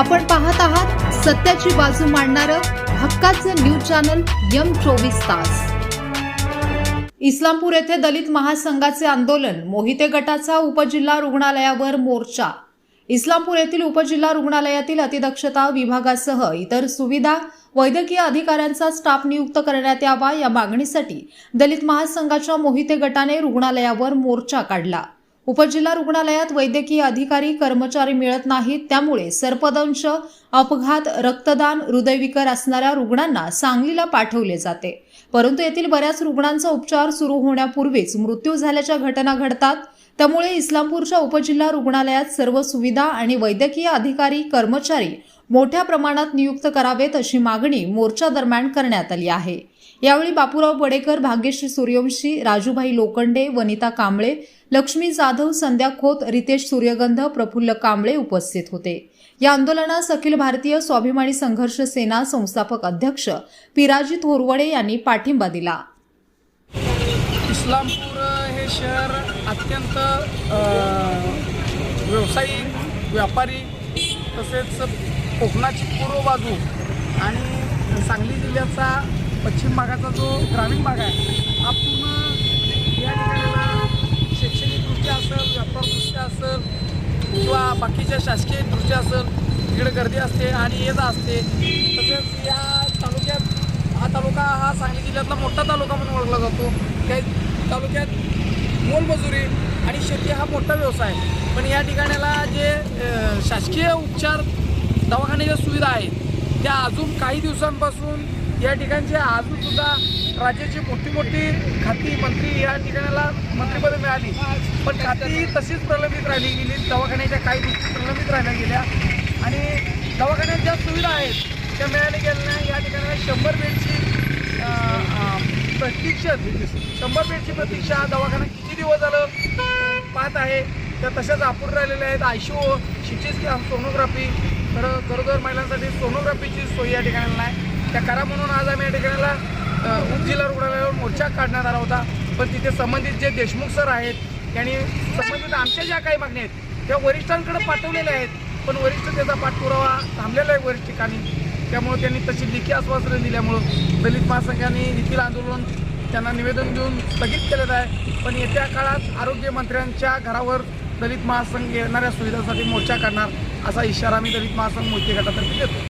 आपण पाहत आहात सत्याची बाजू मांडणारं हक्काचं न्यूज चॅनल यम चोवीस तास. इस्लामपूर येथे दलित महासंघाचे आंदोलन मोहिते गटाचा उपजिल्हा रुग्णालयावर मोर्चा. इस्लामपूर येथील उपजिल्हा रुग्णालयातील अतिदक्षता विभागासह इतर सुविधा वैद्यकीय अधिकाऱ्यांचा स्टाफ नियुक्त करण्यात यावा या मागणीसाठी दलित महासंघाच्या मोहिते गटाने रुग्णालयावर मोर्चा काढला. उपजिल्हा रुग्णालयात वैद्यकीय अधिकारी कर्मचारी मिळत नाहीत. त्यामुळे सर्पदंश अपघात रक्तदान हृदयविकार असणाऱ्या रुग्णांना सांगलीला पाठवले जाते. परंतु येथील बऱ्याच रुग्णांचा उपचार सुरू होण्यापूर्वीच मृत्यू झाल्याच्या घटना घडतात. त्यामुळे इस्लामपूरच्या उपजिल्हा रुग्णालयात सर्व सुविधा आणि वैद्यकीय अधिकारी कर्मचारी मोठ्या प्रमाणात नियुक्त करावेत अशी मागणी मोर्चा दरम्यान करण्यात आली आहे. यावेळी बापूराव बडेकर भाग्यश्री सूर्यवंशी राजूभाई लोखंडे वनिता कांबळे लक्ष्मी जाधव संध्या खोत रितेश सूर्यगंध प्रफुल्ल कांबळे उपस्थित होते. या आंदोलनास अखिल भारतीय स्वाभिमानी संघर्ष सेना संस्थापक अध्यक्ष पिराजी थोरवडे यांनी पाठिंबा दिला. इस्लामपूर हे शहर अत्यंत व्यावसायिक व्यापारी तसेच कोकणाची पूर्व बाजू आणि सांगली जिल्ह्याचा पश्चिम भागाचा जो ग्रामीण भाग आहे हा पूर्ण या ठिकाणाला शैक्षणिकदृष्ट्या असेल व्यापारदृष्ट्या असेल किंवा बाकीच्या शासकीय दृश्य असेल तिकडे गर्दी असते आणि ये जा असते. तसेच या तालुक्यात हा तालुका हा सांगली जिल्ह्यातला मोठा तालुका म्हणून ओळखला जातो. काही तालुक्यात मोलमजुरी आणि शेती हा मोठा व्यवसाय आहे. पण या ठिकाणाला जे शासकीय उपचार दवाखान्याच्या सुविधा आहेत त्या अजून काही दिवसांपासून या ठिकाणचे अजूनसुद्धा राज्याची मोठी मोठी खाती मंत्री या ठिकाणाला मंत्रिपद मिळाली. पण खाती तशीच प्रलंबित राहिली गेली. दवाखान्याच्या काही गोष्टी प्रलंबित राहिल्या गेल्या. आणि दवाखान्यात ज्या सुविधा आहेत त्या मिळाल्या गेल्या. नाही या ठिकाणी शंभर बेडची प्रतीक्षा शंभर बेडची प्रतीक्षा दवाखाना किती दिवस झालं? पाहत आहे. त्या तशाच अपूर्ण राहिलेल्या आहेत. आयशो सिटी स्कॅन सोनोग्राफी. तर गरोदर महिलांसाठी सोनोग्राफीची सोय या ठिकाणी नाही. त्या करा म्हणून आज आम्ही या ठिकाणाला अ, उपजिल्हा रुग्णालयावर मोर्चा काढण्यात आला होता. पण तिथे संबंधित जे देशमुख सर आहेत त्यांनी संबंधित आमच्या ज्या काही मागण्या आहेत त्या वरिष्ठांकडे पाठवलेल्या आहेत. पण वरिष्ठ त्याचा पाठपुरावा थांबलेला आहे वरिष्ठ ठिकाणी. त्यामुळे त्यांनी तशी लेखी आश्वासनं दिल्यामुळं दलित महासंघाने येथील आंदोलन त्यांना निवेदन देऊन स्थगित केलेलं आहे. पण येत्या काळात आरोग्यमंत्र्यांच्या घरावर दलित महासंघ येणाऱ्या सुविधांसाठी मोर्चा करणार असा इशारा आम्ही दलित महासंघ मोर्चे गटातर्फे देतो.